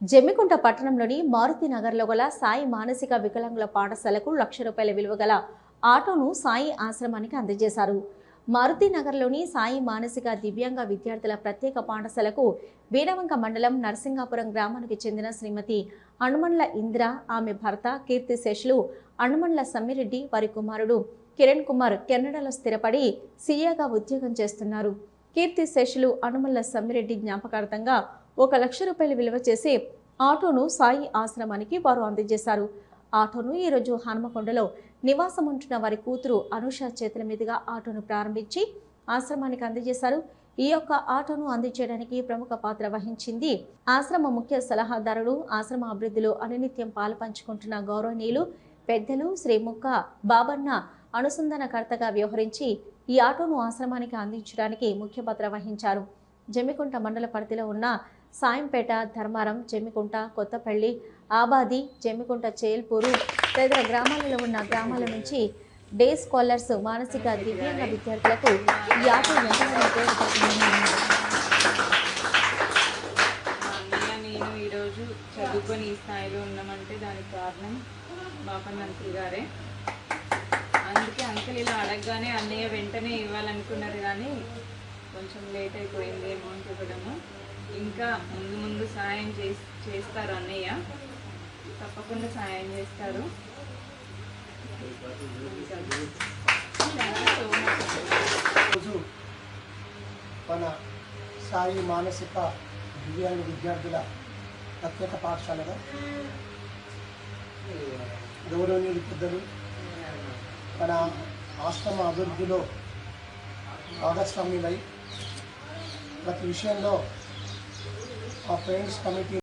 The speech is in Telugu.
జమ్మికుంట పట్టణంలోని మారుతి నగర్లో గల సాయి మానసిక వికలాంగుల పాఠశాలకు లక్ష రూపాయల విలువ గల ఆటోను సాయి ఆశ్రమానికి అందజేశారు. మారుతి నగర్లోని సాయి మానసిక దివ్యాంగ విద్యార్థుల ప్రత్యేక పాఠశాలకు వీరవంక మండలం నరసింగాపురం గ్రామానికి చెందిన శ్రీమతి అణుమండ్ల ఇంద్ర ఆమె భర్త కీర్తిశేషులు అణుమండ్ల సమ్మిరెడ్డి వారి కుమారుడు కిరణ్ కుమార్ కెనడాలో స్థిరపడి సీఏగా ఉద్యోగం చేస్తున్నారు. కీర్తిశేషులు అనుమల్ల సమ్మిరెడ్డి జ్ఞాపకార్థంగా ఒక లక్ష రూపాయలు విలువ చేసే ఆటోను సాయి ఆశ్రమానికి వారు అందజేశారు. ఆటోను ఈరోజు హనుమకొండలో నివాసం ఉంటున్న వారి కూతురు అనుష చేతుల మీదుగా ఆటోను ప్రారంభించి ఆశ్రమానికి అందజేశారు. ఈ యొక్క ఆటోను అందించడానికి ప్రముఖ పాత్ర వహించింది ఆశ్రమ ముఖ్య సలహాదారుడు ఆశ్రమ అభివృద్ధిలో అనునిత్యం పాలుపంచుకుంటున్న గౌరవనీయులు పెద్దలు శ్రీముక్క బాబన్న అనుసంధానకర్తగా వ్యవహరించి ఈ ఆటోను ఆశ్రమానికి అందించడానికి ముఖ్య పాత్ర వహించారు. జమ్మికుంట మండల పరిధిలో ఉన్న సాయంపేట ధర్మారం చెమ్మికుంట కొత్తపల్లి ఆబాది చెమ్మికుంట చేల్పూరు తదితర గ్రామాలలో ఉన్న గ్రామాల నుంచి డే స్కాలర్స్ మానసిక దివ్యాంగ విద్యార్థులకు నేను ఈరోజు చదువుకొని ఈ స్థాయిలో ఉన్నామంటే దానికి కారణం బాపన్న అంకుల్ గారే. అందుకే అంకుల్ ఇలా అడగగానే అన్నయ్య వెంటనే ఇవ్వాలనుకున్నారు కానీ కొంచెం లేట్ అయిపోయింది అమౌంట్ ఇవ్వడము. ఇంకా ముందు ముందు సాయం చేస్తారు అన్నయ్య. తప్పకుండా సాయం చేస్తారు. రోజు మన సాయి మానసిక దివ్యాంగ విద్యార్థుల ప్రత్యేక పాఠశాలగా గౌరవనీయులు పెద్దలు మన ఆశ్రమ అభివృద్ధిలో భాగస్వామ్యులై ప్రతి విషయంలో principalmente